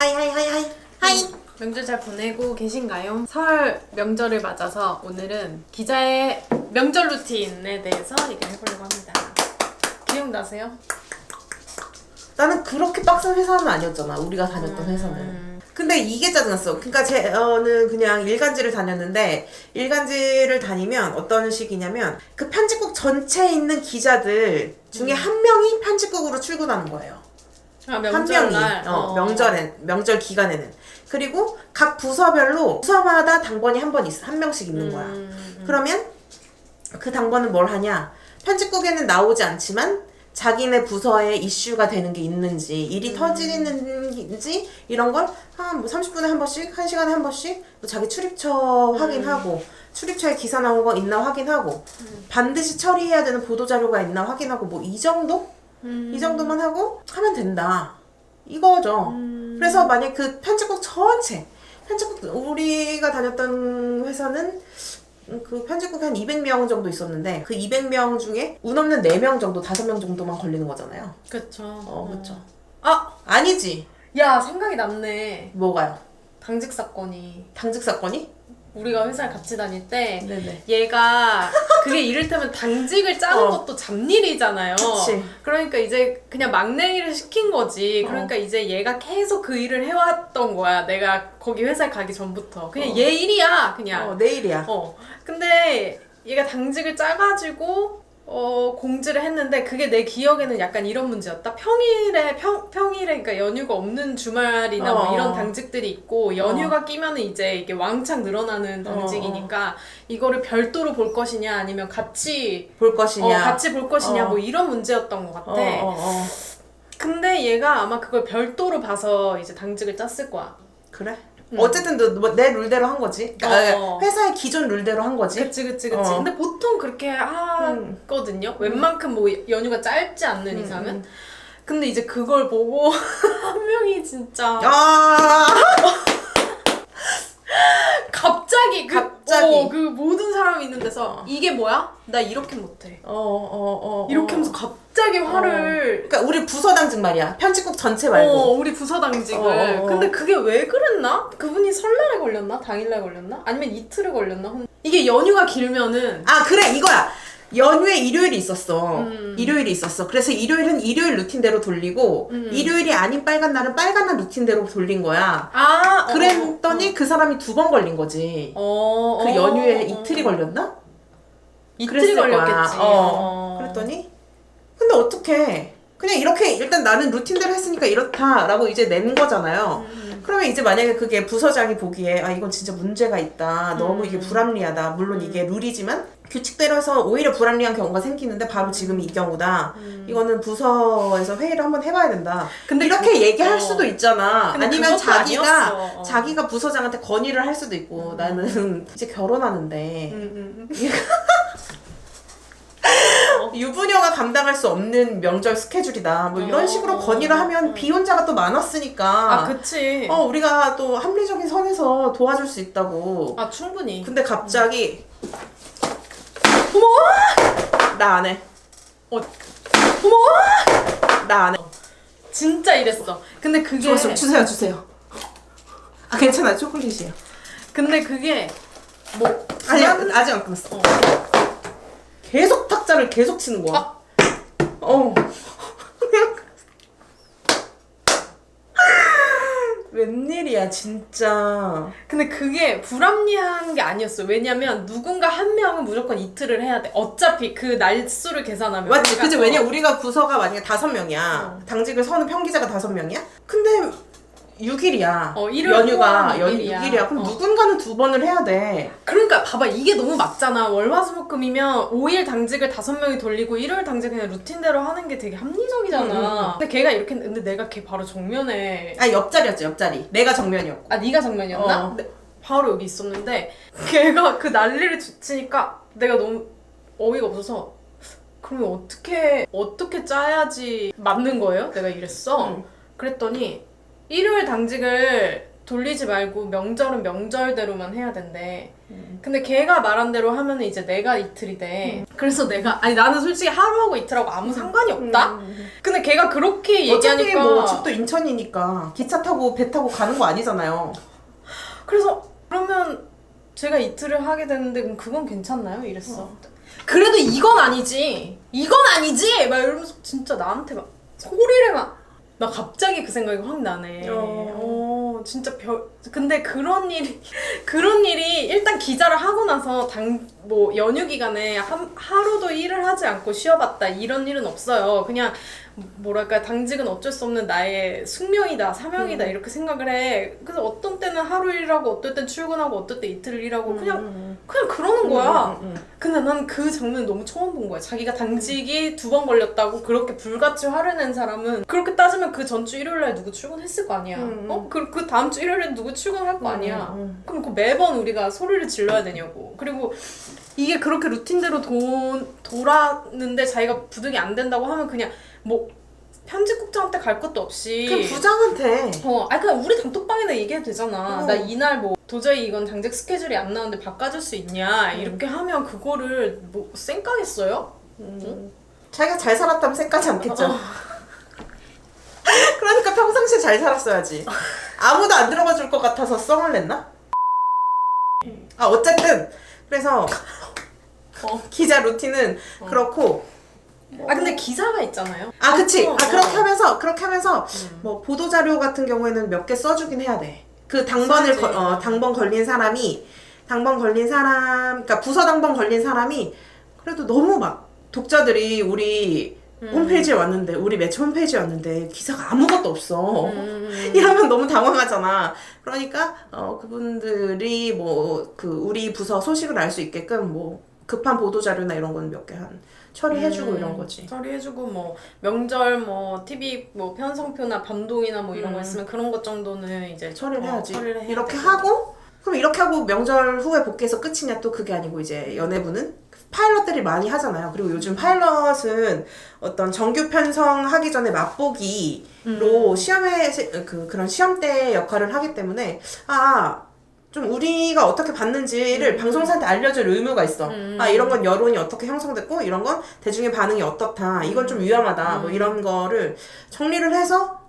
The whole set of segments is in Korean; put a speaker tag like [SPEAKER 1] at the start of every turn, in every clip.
[SPEAKER 1] 하이 하이 하이 하이. 하이.
[SPEAKER 2] 명절 잘 보내고 계신가요? 설 명절을 맞아서 오늘은 기자의 명절 루틴에 대해서 얘기를 해보려고 합니다. 기억나세요?
[SPEAKER 1] 나는 그렇게 빡센 회사는 아니었잖아. 우리가 다녔던 회사는. 근데 이게 짜증났어. 그러니까 저는 그냥 일간지를 다녔는데 일간지를 다니면 어떤 식이냐면 그 편집국 전체에 있는 기자들 중에 한 명이 편집국으로 출근하는 거예요
[SPEAKER 2] 아,
[SPEAKER 1] 한 명이
[SPEAKER 2] 명절날.
[SPEAKER 1] 어, 명절엔 명절 기간에는. 그리고 각 부서별로 부서마다 당번이 한 번 있어 한 명씩 있는 거야.
[SPEAKER 2] 음,
[SPEAKER 1] 그러면 그 당번은 뭘 하냐? 편집국에는 나오지 않지만 자기네 부서에 이슈가 되는 게 있는지 일이 터지는지 이런 걸한뭐 30분에 한 번씩, 1시간에 한 번씩 또 자기 출입처 확인하고 출입처에 기사 나온 거 있나 확인하고 반드시 처리해야 되는 보도 자료가 있나 확인하고 뭐 이 정도? 이 정도만 하고 하면 된다. 이거죠. 그래서 만약 그 편집국 전체 편집국 우리가 다녔던 회사는 음, 그 편집국에 한 200명 정도 있었는데 그 200명 중에 운 없는 4명 정도, 5명 정도만 걸리는 거잖아요.
[SPEAKER 2] 그쵸.
[SPEAKER 1] 어, 그쵸.
[SPEAKER 2] 아!
[SPEAKER 1] 아니지.
[SPEAKER 2] 야, 생각이 났네.
[SPEAKER 1] 뭐가요?
[SPEAKER 2] 당직 사건이.
[SPEAKER 1] 당직 사건이?
[SPEAKER 2] 우리가 회사를 같이 다닐 때
[SPEAKER 1] 네네.
[SPEAKER 2] 얘가 그게 이를테면 당직을 짜는
[SPEAKER 1] 어.
[SPEAKER 2] 것도 잡일이잖아요.
[SPEAKER 1] 그치.
[SPEAKER 2] 그러니까 이제 그냥 막내 일을 시킨 거지.
[SPEAKER 1] 어.
[SPEAKER 2] 그러니까 이제 얘가 계속 그 일을 해왔던 거야. 내가 거기 회사에 가기 전부터. 그냥
[SPEAKER 1] 어.
[SPEAKER 2] 얘 일이야, 그냥.
[SPEAKER 1] 어, 내 일이야.
[SPEAKER 2] 어. 근데 얘가 당직을 짜가지고 어, 공지를 했는데 그게 내 기억에는 약간 이런 문제였다. 평일에 평 평일에 그러니까 연휴가 없는 주말이나
[SPEAKER 1] 어.
[SPEAKER 2] 뭐 이런 당직들이 있고 연휴가 끼면은 이제 이게 왕창 늘어나는 당직이니까 이거를 별도로 볼 것이냐 아니면 같이
[SPEAKER 1] 볼
[SPEAKER 2] 어,
[SPEAKER 1] 것이냐.
[SPEAKER 2] 같이 볼 것이냐
[SPEAKER 1] 어.
[SPEAKER 2] 뭐 이런 문제였던 것 같아.
[SPEAKER 1] 어, 어, 어.
[SPEAKER 2] 근데 얘가 아마 그걸 별도로 봐서 이제 당직을 짰을 거야.
[SPEAKER 1] 그래? 어쨌든 너, 뭐내 룰대로 한 거지. 그러니까
[SPEAKER 2] 어.
[SPEAKER 1] 회사의 기존 룰대로 한 거지.
[SPEAKER 2] 그치 그치 그치.
[SPEAKER 1] 어.
[SPEAKER 2] 근데 보통 그렇게 하거든요. 웬만큼 뭐 연휴가 짧지 않는 이상은. 근데 이제 그걸 보고 한 명이 진짜
[SPEAKER 1] 아,
[SPEAKER 2] 갑자기 그,
[SPEAKER 1] 갑자기.
[SPEAKER 2] 어, 그 모든 사람이 있는 데서 이게 뭐야? 나 이렇게 못해.
[SPEAKER 1] 어, 어, 어.
[SPEAKER 2] 이렇게
[SPEAKER 1] 어.
[SPEAKER 2] 하면서 갑자기 화를
[SPEAKER 1] 그러니까 우리 부서 당직 말이야. 편집국 전체 말고.
[SPEAKER 2] 어, 우리 부서 당직을.
[SPEAKER 1] 어, 어, 어.
[SPEAKER 2] 근데 그게 왜 그랬나? 그분이 설날에 걸렸나? 당일날 걸렸나? 아니면 이틀에 걸렸나? 이게 연휴가 길면은
[SPEAKER 1] 아 그래 이거야. 연휴에 일요일이 있었어.
[SPEAKER 2] 음.
[SPEAKER 1] 일요일이 있었어. 그래서 일요일은 일요일 루틴대로 돌리고
[SPEAKER 2] 음.
[SPEAKER 1] 일요일이 아닌 빨간 날은 빨간 날 루틴대로 돌린 거야.
[SPEAKER 2] 아 어,
[SPEAKER 1] 그랬더니 그 사람이 두 번 걸린 거지.
[SPEAKER 2] 어,
[SPEAKER 1] 그
[SPEAKER 2] 어,
[SPEAKER 1] 연휴에
[SPEAKER 2] 어,
[SPEAKER 1] 이틀이 걸렸나?
[SPEAKER 2] 이틀이 걸렸겠지.
[SPEAKER 1] 거야. 어. 그랬더니 근데 어떻게 그냥 이렇게 일단 나는 루틴대로 했으니까 이렇다라고 이제 낸 거잖아요.
[SPEAKER 2] 음.
[SPEAKER 1] 그러면 이제 만약에 그게 부서장이 보기에 아 이건 진짜 문제가 있다. 너무 이게 불합리하다. 물론 이게 룰이지만 규칙대로 해서 오히려 불합리한 경우가 생기는데 바로 지금 이 경우다. 이거는 부서에서 회의를 한번 해봐야 된다.
[SPEAKER 2] 근데
[SPEAKER 1] 이렇게
[SPEAKER 2] 그-
[SPEAKER 1] 얘기할
[SPEAKER 2] 어.
[SPEAKER 1] 수도 있잖아. 아니면 자기가.
[SPEAKER 2] 어.
[SPEAKER 1] 자기가 부서장한테 건의를 할 수도 있고 나는 이제 결혼하는데
[SPEAKER 2] 음, 음,
[SPEAKER 1] 유부녀가 감당할 수 없는 명절 스케줄이다. 뭐 이런
[SPEAKER 2] 어.
[SPEAKER 1] 식으로 건의를 하면
[SPEAKER 2] 음.
[SPEAKER 1] 비혼자가 또 많았으니까.
[SPEAKER 2] 아 그치.
[SPEAKER 1] 어 우리가 또 합리적인 선에서 도와줄 수 있다고.
[SPEAKER 2] 아 충분히.
[SPEAKER 1] 근데 갑자기 어머 나 안 해.
[SPEAKER 2] 어,
[SPEAKER 1] 어머 나 안 해.
[SPEAKER 2] 진짜 이랬어. 근데 그게
[SPEAKER 1] 주세요 주세요 주세요. 아 괜찮아 초콜릿이에요.
[SPEAKER 2] 근데 그게 뭐
[SPEAKER 1] 아니 아직 안 끝났어.
[SPEAKER 2] 어.
[SPEAKER 1] 계속 탁자를 계속 치는 거야.
[SPEAKER 2] 아.
[SPEAKER 1] 어. 웬일이야 진짜.
[SPEAKER 2] 근데 그게 불합리한 게 아니었어. 왜냐면 누군가 한 명은 무조건 이틀을 해야 돼. 어차피 그 날수를 계산하면
[SPEAKER 1] 맞지?
[SPEAKER 2] 우리가-
[SPEAKER 1] 그치?
[SPEAKER 2] 어.
[SPEAKER 1] 왜냐 우리가 부서가 만약에 다섯 명이야.
[SPEAKER 2] 어.
[SPEAKER 1] 당직을 서는 평기자가 다섯 명이야. 근데 6일이야.
[SPEAKER 2] 어, 일요일
[SPEAKER 1] 연휴가
[SPEAKER 2] 포함
[SPEAKER 1] 연
[SPEAKER 2] 육일이야.
[SPEAKER 1] 6일이야. 그럼
[SPEAKER 2] 어.
[SPEAKER 1] 누군가는 두 번을 해야 돼.
[SPEAKER 2] 그러니까 봐봐 이게 너무 맞잖아 월화수목금이면 5일 당직을 다섯 명이 돌리고 일요일 당직 그냥 루틴대로 하는 게 되게 합리적이잖아
[SPEAKER 1] 음, 음, 음.
[SPEAKER 2] 근데 걔가 이렇게 했는데 근데 내가 걔 바로 정면에
[SPEAKER 1] 아 옆자리였지 옆자리. 내가 정면이었고.
[SPEAKER 2] 아 네가 정면이었나?
[SPEAKER 1] 어.
[SPEAKER 2] 근데 바로 여기 있었는데 걔가 그 난리를 치니까 내가 너무 어이가 없어서 그러면 어떻게 어떻게 짜야지 맞는 거예요? 내가 이랬어
[SPEAKER 1] 응.
[SPEAKER 2] 그랬더니 일요일 당직을 돌리지 말고 명절은 명절대로만 해야 된대. 근데 걔가 말한 대로 하면은 이제 내가 이틀이 돼. 그래서 내가 아니 나는 솔직히 하루하고 이틀하고 아무 상관이 없다. 근데 걔가 그렇게
[SPEAKER 1] 어차피
[SPEAKER 2] 얘기하니까
[SPEAKER 1] 뭐 집도 인천이니까 기차 타고 배 타고 가는 거 아니잖아요.
[SPEAKER 2] 그래서 그러면 제가 이틀을 하게 되는데 그럼 그건 괜찮나요? 이랬어. 그래도 이건 아니지. 이건 아니지. 막 이러면서 진짜 나한테 막 소리를 막. 나 갑자기 그 생각이 확 나네.
[SPEAKER 1] 어.
[SPEAKER 2] 어, 진짜 별. 근데 그런 일이 그런 일이 일단 기자를 하고 나서 당 뭐 연휴 기간에 한, 하루도 일을 하지 않고 쉬어봤다 이런 일은 없어요. 그냥 뭐랄까 당직은 어쩔 수 없는 나의 숙명이다 사명이다
[SPEAKER 1] 음.
[SPEAKER 2] 이렇게 생각을 해. 그래서 어떤 때는 하루 일하고 어떨 땐 출근하고 어떨 때 이틀 일하고 그냥
[SPEAKER 1] 음,
[SPEAKER 2] 그냥 그러는 거야.
[SPEAKER 1] 음, 음, 음.
[SPEAKER 2] 근데 난 그 장면 너무 처음 본 거야. 자기가 당직이 두 번 걸렸다고 그렇게 불같이 화를 낸 사람은 그렇게 따지면 그 전주 일요일 날 누구 출근했을 거 아니야.
[SPEAKER 1] 음.
[SPEAKER 2] 어? 그, 그 다음 주 일요일에 누구 출근할 거 아니야.
[SPEAKER 1] 음, 음.
[SPEAKER 2] 그럼 그 매번 우리가 소리를 질러야 되냐고. 그리고 이게 그렇게 루틴대로 도, 돌았는데 자기가 부득이 안 된다고 하면 그냥 뭐 편집국장한테 갈 것도 없이
[SPEAKER 1] 그 부장한테
[SPEAKER 2] 어, 아 그냥 우리 단톡방에나 얘기해도 되잖아.
[SPEAKER 1] 어.
[SPEAKER 2] 나 이날 뭐 도저히 이건 당직 스케줄이 안 나오는데 바꿔줄 수 있냐 이렇게 하면 그거를 뭐 쌩까겠어요?
[SPEAKER 1] 음. 자기가 잘 살았다면 쌩까지 않겠죠.
[SPEAKER 2] 어.
[SPEAKER 1] 그러니까 평상시에 잘 살았어야지. 아무도 안 들어가 줄 것 같아서 썽을 냈나? 아 어쨌든 그래서
[SPEAKER 2] 어.
[SPEAKER 1] 기자 루틴은 그렇고
[SPEAKER 2] 아 근데 기사가 있잖아요.
[SPEAKER 1] 아 그치
[SPEAKER 2] 어,
[SPEAKER 1] 아 그렇게
[SPEAKER 2] 어.
[SPEAKER 1] 하면서 그렇게 하면서
[SPEAKER 2] 음.
[SPEAKER 1] 뭐 보도 자료 같은 경우에는 몇 개 써주긴 해야 돼. 그 당번을
[SPEAKER 2] 써야지.
[SPEAKER 1] 거, 어, 당번 걸린 사람이 당번 걸린 사람 그러니까 부서 당번 걸린 사람이 그래도 너무 막 독자들이 우리
[SPEAKER 2] 음.
[SPEAKER 1] 홈페이지에 왔는데 우리 매체 홈페이지에 왔는데 기사가 아무것도 없어.
[SPEAKER 2] 음.
[SPEAKER 1] 이러면 너무 당황하잖아. 그러니까 어 그분들이 뭐 그 우리 부서 소식을 알 수 있게끔 뭐 급한 보도 자료나 이런 건 몇 개 한 처리해주고
[SPEAKER 2] 음,
[SPEAKER 1] 이런 거지.
[SPEAKER 2] 처리해주고 뭐 명절 뭐 TV 뭐 편성표나 변동이나 뭐 이런 거
[SPEAKER 1] 음.
[SPEAKER 2] 있으면 그런 것 정도는 이제
[SPEAKER 1] 처리를
[SPEAKER 2] 어,
[SPEAKER 1] 해야지.
[SPEAKER 2] 처리를
[SPEAKER 1] 이렇게
[SPEAKER 2] 되고.
[SPEAKER 1] 하고 그럼 이렇게 하고 명절 후에 복귀해서 끝이냐 또 그게 아니고 이제 연예부는 파일럿들이 많이 하잖아요. 그리고 요즘 파일럿은 어떤 정규 편성하기 전에 맛보기로 시험에 그 그런 시험대 역할을 하기 때문에 아. 좀 우리가 어떻게 봤는지를 방송사한테 알려줄 의무가 있어.
[SPEAKER 2] 음.
[SPEAKER 1] 아 이런 건 여론이 어떻게 형성됐고 이런 건 대중의 반응이 어떻다. 이건 좀 위험하다. 뭐 이런 거를 정리를 해서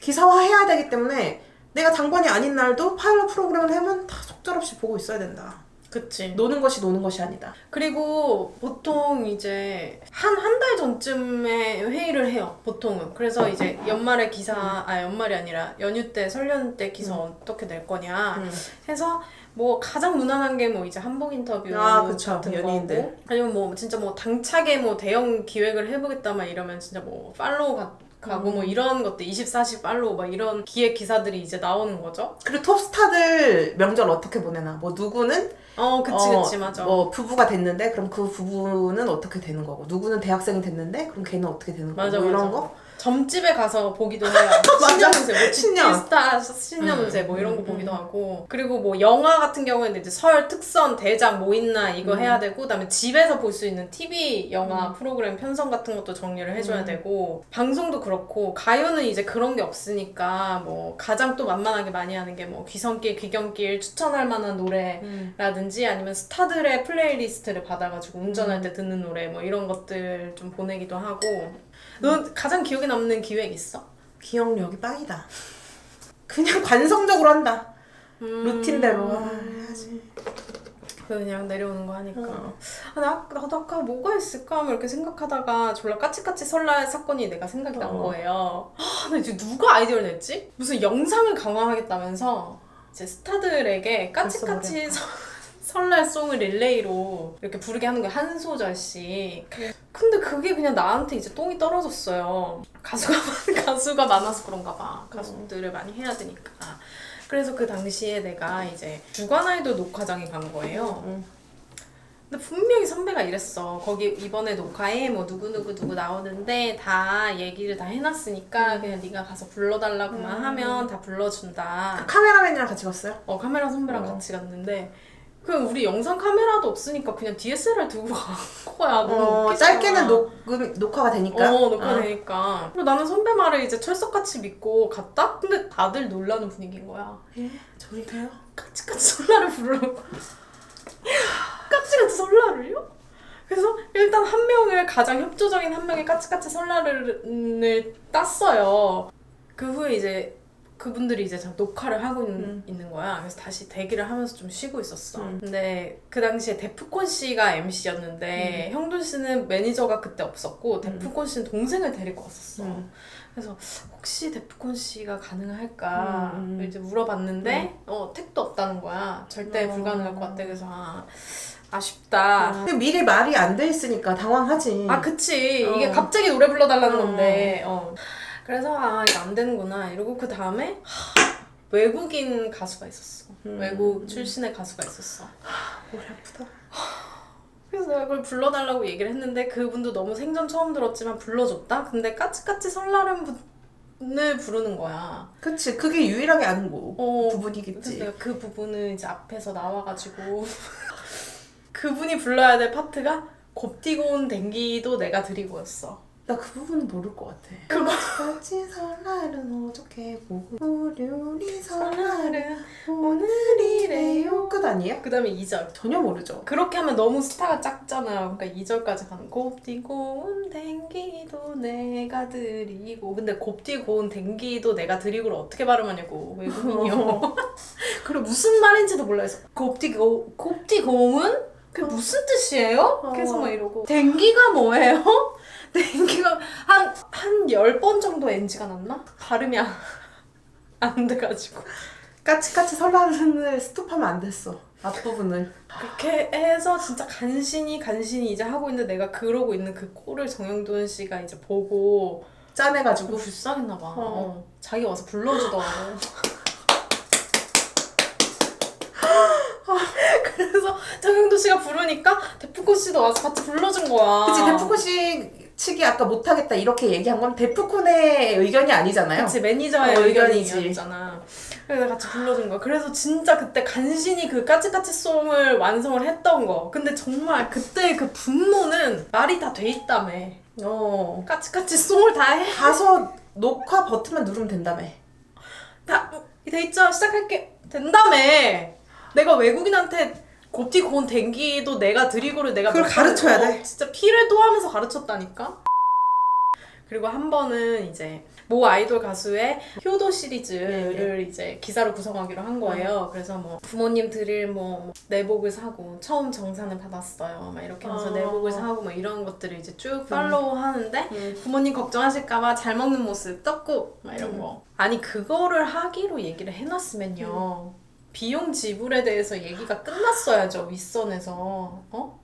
[SPEAKER 1] 기사화해야 되기 때문에 내가 당번이 아닌 날도 파일럿 프로그램을 하면 다 속절없이 보고 있어야 된다.
[SPEAKER 2] 그치.
[SPEAKER 1] 노는 것이 노는 것이 아니다.
[SPEAKER 2] 그리고 보통 이제 한 한 달 전쯤에 회의를 해요. 보통은. 그래서 이제 연말에 기사 아 연말이 아니라 연휴 때 설연 때 기사 어떻게 낼 거냐
[SPEAKER 1] 음.
[SPEAKER 2] 해서 뭐 가장 무난한 게 뭐 이제 한복 인터뷰
[SPEAKER 1] 아, 그쵸.
[SPEAKER 2] 같은
[SPEAKER 1] 연예인들.
[SPEAKER 2] 거고 아니면 뭐 진짜 뭐 당차게 뭐 대형 기획을 해보겠다 막 이러면 진짜 뭐 팔로우 가, 가고
[SPEAKER 1] 음.
[SPEAKER 2] 뭐 이런 것들 24시 팔로우 막 이런 기획 기사들이 이제 나오는 거죠.
[SPEAKER 1] 그리고 톱스타들 명절 어떻게 보내나. 뭐 누구는
[SPEAKER 2] 어 그치
[SPEAKER 1] 어,
[SPEAKER 2] 그치 맞아.
[SPEAKER 1] 뭐 부부가 됐는데 그럼 그 부부는 어떻게 되는 거고 누구는 대학생이 됐는데 그럼 걔는 어떻게 되는 거고
[SPEAKER 2] 맞아,
[SPEAKER 1] 뭐 이런
[SPEAKER 2] 맞아.
[SPEAKER 1] 거.
[SPEAKER 2] 점집에 가서 보기도 해요. 신년운세, 뭐
[SPEAKER 1] 신년.
[SPEAKER 2] 지스타 신년운세 뭐 이런 거
[SPEAKER 1] 음,
[SPEAKER 2] 보기도
[SPEAKER 1] 음.
[SPEAKER 2] 하고 그리고 뭐 영화 같은 경우에는 이제 설 특선 대작 뭐 있나 이거
[SPEAKER 1] 음.
[SPEAKER 2] 해야 되고 그다음에 집에서 볼 수 있는 TV 영화 프로그램 편성 같은 것도 정리를 해줘야
[SPEAKER 1] 음.
[SPEAKER 2] 되고 방송도 그렇고 가요는 이제 그런 게 없으니까 뭐 가장 또 만만하게 많이 하는 게 뭐 귀성길 귀경길 추천할 만한 노래
[SPEAKER 1] 음.
[SPEAKER 2] 라든지 아니면 스타들의 플레이리스트를 받아가지고 운전할
[SPEAKER 1] 음.
[SPEAKER 2] 때 듣는 노래 뭐 이런 것들 좀 보내기도 하고 넌 가장 기억에 남는 기획 있어?
[SPEAKER 1] 기억력이 빵이다. 그냥 관성적으로 한다.
[SPEAKER 2] 음.
[SPEAKER 1] 루틴대로 아, 해야지.
[SPEAKER 2] 그냥 내려오는 거 하니까
[SPEAKER 1] 어.
[SPEAKER 2] 아, 나, 나도 아까 뭐가 있을까 뭐 이렇게 생각하다가 졸라 까치까치 설날 사건이 내가 생각이 난
[SPEAKER 1] 어.
[SPEAKER 2] 거예요 아, 나 이제 누가 아이디어를 냈지? 무슨 영상을 강화하겠다면서 이제 스타들에게 까치까치 서- 설날 송을 릴레이로 이렇게 부르게 하는 거야 한 소절씩 근데 그게 그냥 나한테 이제 똥이 떨어졌어요 가수가 가수가 많아서 그런가 봐 가수들을 많이 해야 되니까 그래서 그 당시에 내가 이제 주간 아이돌 녹화장에 간 거예요
[SPEAKER 1] 응.
[SPEAKER 2] 근데 분명히 선배가 이랬어. 거기 이번에 녹화에 뭐 누구 누구 누구 나오는데 다 얘기를 다 해놨으니까 그냥 네가 가서 불러달라고만
[SPEAKER 1] 음.
[SPEAKER 2] 하면 다 불러준다.
[SPEAKER 1] 카메라맨이랑 같이 갔어요?
[SPEAKER 2] 어 카메라 선배랑
[SPEAKER 1] 어.
[SPEAKER 2] 같이 갔는데 그럼 우리 영상 카메라도 없으니까 그냥 DSLR 들고 간 거야. 너무
[SPEAKER 1] 어,
[SPEAKER 2] 웃기잖아.
[SPEAKER 1] 짧게는 녹음, 녹화가 되니까.
[SPEAKER 2] 어, 녹화되니까. 그리고 나는 선배 말을 이제 철석같이 믿고 갔다? 근데 다들 놀라는 분위기인 거야.
[SPEAKER 1] 예, 저리 가요.
[SPEAKER 2] 까치까치 설날을 부르고. 까치까치 설날을요? 그래서 일단 한 명을 가장 협조적인 한 명의 까치까치 설날을 땄어요. 그 후에 이제 그분들이 이제 참 녹화를 하고 있는,
[SPEAKER 1] 음.
[SPEAKER 2] 있는 거야. 그래서 다시 대기를 하면서 좀 쉬고 있었어.
[SPEAKER 1] 음.
[SPEAKER 2] 근데 그 당시에 데프콘 씨가 MC였는데 형돈 씨는 매니저가 그때 없었고 데프콘 씨는 동생을 데리고 왔었어.
[SPEAKER 1] 음.
[SPEAKER 2] 그래서 혹시 데프콘 씨가 가능할까
[SPEAKER 1] 음, 음.
[SPEAKER 2] 이제 물어봤는데 어 택도 없다는 거야. 절대
[SPEAKER 1] 어.
[SPEAKER 2] 불가능할 것 같아. 그래서 아, 아쉽다.
[SPEAKER 1] 근데 미리 말이 안 돼 있으니까 당황하지.
[SPEAKER 2] 아 그치
[SPEAKER 1] 어.
[SPEAKER 2] 이게 갑자기 노래 불러달라는
[SPEAKER 1] 어.
[SPEAKER 2] 건데 어. 그래서 아 이거 안 되는구나 이러고 그 다음에 외국인 가수가 있었어
[SPEAKER 1] 음.
[SPEAKER 2] 외국 출신의 가수가 있었어
[SPEAKER 1] 머리 아프다.
[SPEAKER 2] 그래서 내가 그걸 불러달라고 얘기를 했는데 그분도 너무 생전 처음 들었지만 불러줬다 근데 까치까치 설날은 분을 부르는 거야
[SPEAKER 1] 그치, 그게 유일하게 아는 거.
[SPEAKER 2] 어, 그래서
[SPEAKER 1] 부분이겠지.
[SPEAKER 2] 내가 그 부분을 이제 앞에서 나와가지고 그분이 불러야 될 파트가 곱디고 온 댕기도 내가 드리고였어
[SPEAKER 1] 나 그 부분은 모를 것 같아.
[SPEAKER 2] 그거
[SPEAKER 1] 같이 설날은 어저께 보고 우리 설날은 오늘이래요. 끝 아니에요?
[SPEAKER 2] 그 다음에 2절
[SPEAKER 1] 전혀 모르죠.
[SPEAKER 2] 그렇게 하면 너무 스타가 작잖아요 그러니까 2절까지 가는 곱디고 온 댕기도 내가 드리고 근데 곱디고 온 댕기도 내가 드리고를 어떻게 발음하냐고 외국인이요 그리고 무슨 말인지도 몰라서 곱디고 곱디고은? 그게 무슨 뜻이에요?
[SPEAKER 1] 어.
[SPEAKER 2] 계속 막 이러고 댕기가 뭐예요? 댕기가 한한 열 번 정도 NG가 났나? 발음이 안, 안 돼가지고
[SPEAKER 1] 까치까치 설날을 스톱하면 안 됐어. 앞부분을.
[SPEAKER 2] 그렇게 해서 진짜 간신히 간신히 이제 하고 있는데 내가 그러고 있는 그 꼴을 정영돈 씨가 이제 보고
[SPEAKER 1] 짠해가지고.
[SPEAKER 2] 너무 불쌍했나 봐.
[SPEAKER 1] 어.
[SPEAKER 2] 어. 자기 와서 불러주더라고. 그래서 정영돈 씨가 부르니까 데프콘 씨도 와서 같이 불러준 거야.
[SPEAKER 1] 그치, 데프콘 씨 측이 아까 못하겠다 이렇게 얘기한 건 데프콘의 의견이 아니잖아요.
[SPEAKER 2] 그치 매니저의
[SPEAKER 1] 어, 의견이지.
[SPEAKER 2] 의견이었잖아. 그래서 같이 불러준 거야. 그래서 진짜 그때 간신히 그 까치까치 송을 완성을 했던 거. 근데 정말 그때 그 분노는 말이 다 돼 있다며.
[SPEAKER 1] 어.
[SPEAKER 2] 까치까치 송을 다 해.
[SPEAKER 1] 가서 녹화 버튼만 누르면 된다며.
[SPEAKER 2] 다 돼 있죠. 시작할게. 된다며. 내가 외국인한테 고온 댕기도 내가 드리고를 내가
[SPEAKER 1] 그걸
[SPEAKER 2] 몇 번을-
[SPEAKER 1] 가르쳐야
[SPEAKER 2] 어,
[SPEAKER 1] 돼.
[SPEAKER 2] 진짜 피를 토하면서 가르쳤다니까. 그리고 한 번은 이제 모 아이돌 가수의 효도 시리즈를 이제 기사로 구성하기로 한 거예요. 그래서 뭐 부모님 드릴 뭐 내복을 사고 처음 정산을 받았어요. 막 이렇게 하면서
[SPEAKER 1] 어.
[SPEAKER 2] 내복을 사고 뭐 이런 것들을 이제 쭉 팔로우 하는데
[SPEAKER 1] 음.
[SPEAKER 2] 부모님 걱정하실까봐 잘 먹는 모습 떡국 막 이런 거. 아니 그거를 하기로 얘기를 해놨으면요. 비용 지불에 대해서 얘기가 끝났어야죠 윗선에서. 어?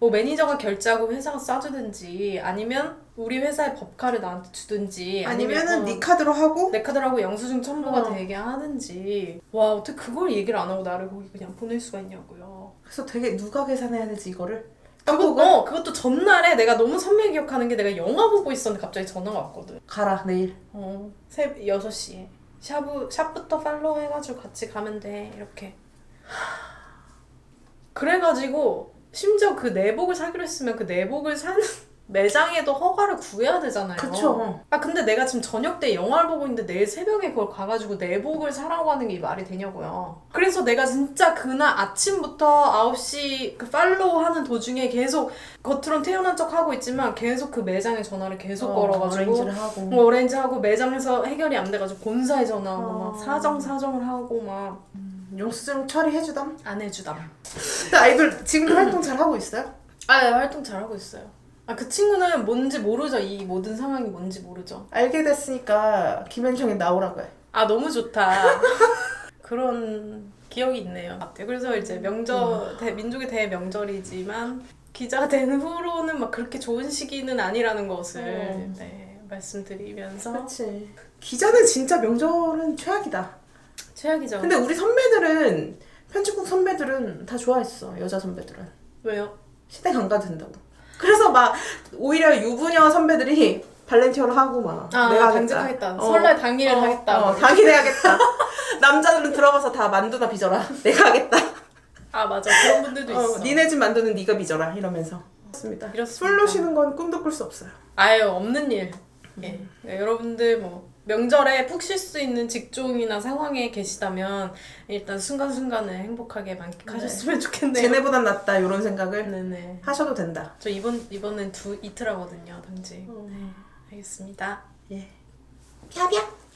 [SPEAKER 2] 뭐 매니저가 결제하고 회사가 싸주든지 아니면 우리 회사의 법카를 나한테 주든지
[SPEAKER 1] 아니면은
[SPEAKER 2] 어,
[SPEAKER 1] 네 카드로 하고
[SPEAKER 2] 내 카드라고 영수증 첨부가
[SPEAKER 1] 어.
[SPEAKER 2] 되게 하든지 와 어떻게 그걸 얘기를 안 하고 나를 거기 그냥 보낼 수가 있냐고요.
[SPEAKER 1] 그래서 되게 누가 계산해야 되지 이거를?
[SPEAKER 2] 그것, 어, 그것도 전날에 내가 너무 선명히 기억하는 게 내가 영화 보고 있었는데 갑자기 전화가 왔거든.
[SPEAKER 1] 가라 내일.
[SPEAKER 2] 어, 새 6시에. 샵부, 샵부터 팔로우 해가지고 같이 가면 돼. 이렇게. 그래가지고, 심지어 그 내복을 사기로 했으면 그 내복을 사는 매장에도 허가를 구해야 되잖아요.
[SPEAKER 1] 그쵸.
[SPEAKER 2] 아, 근데 내가 지금 저녁 때 영화를 보고 있는데 내일 새벽에 그걸 가가지고 내복을 사라고 하는 게 말이 되냐고요. 그래서 내가 진짜 그날 아침부터 9시 그 팔로우 하는 도중에 계속 겉으론 태어난 척 하고 있지만 계속 그 매장에 전화를 계속 걸어가지고
[SPEAKER 1] 어레인지를 하고.
[SPEAKER 2] 뭐 오렌지 하고 매장에서 해결이 안 돼가지고 본사에 전화하고
[SPEAKER 1] 어.
[SPEAKER 2] 막 사정 사정을 하고 막안
[SPEAKER 1] 영수증 처리해주담.
[SPEAKER 2] 해주담.
[SPEAKER 1] 근데 아이돌 지금도 활동 잘 하고 있어요?
[SPEAKER 2] 아 네, 활동 잘 하고 있어요. 아 그 친구는 뭔지 모르죠 이 모든 상황이 뭔지 모르죠.
[SPEAKER 1] 알게 됐으니까 김현정이 나오라고 해.
[SPEAKER 2] 아 너무 좋다. 그런 기억이 있네요. 그래서 이제 명절 대, 민족의 대명절이지만 기자가 된 후로는 막 그렇게 좋은 시기는 아니라는 것을
[SPEAKER 1] 어.
[SPEAKER 2] 네, 말씀드리면서
[SPEAKER 1] 그렇지. 기자는 진짜 명절은 최악이다.
[SPEAKER 2] 최악이죠.
[SPEAKER 1] 근데 우리 선배들은 편집국 선배들은 다 좋아했어 여자 선배들은
[SPEAKER 2] 왜요?
[SPEAKER 1] 시댁 안 가도 된다고. 그래서 막 오히려 유부녀 선배들이 발렌티어를 하고 막
[SPEAKER 2] 아
[SPEAKER 1] 내가
[SPEAKER 2] 당직하겠다.
[SPEAKER 1] 하겠다.
[SPEAKER 2] 설날 당일을
[SPEAKER 1] 어,
[SPEAKER 2] 하겠다.
[SPEAKER 1] 어, 당일 해야겠다. 남자들은 들어가서 다 만두나 빚어라. 내가 하겠다.
[SPEAKER 2] 아 맞아 그런 분들도 있어.
[SPEAKER 1] 어, 니네 집 만두는 네가 빚어라 이러면서 그렇습니다.
[SPEAKER 2] 이렇습니다.
[SPEAKER 1] 술로 쉬는 건 꿈도 꿀 수 없어요.
[SPEAKER 2] 아유 없는 일. 예. 네, 여러분들 뭐 명절에 푹 쉴 수 있는 직종이나 상황에 계시다면 일단 순간순간을 행복하게 만끽하셨으면 좋겠네요.
[SPEAKER 1] 쟤네보단 낫다 이런 생각을
[SPEAKER 2] 네네.
[SPEAKER 1] 하셔도 된다.
[SPEAKER 2] 저 이번 이번엔 두 이틀 하거든요 당직. 네. 알겠습니다.
[SPEAKER 1] 예. 펴펴.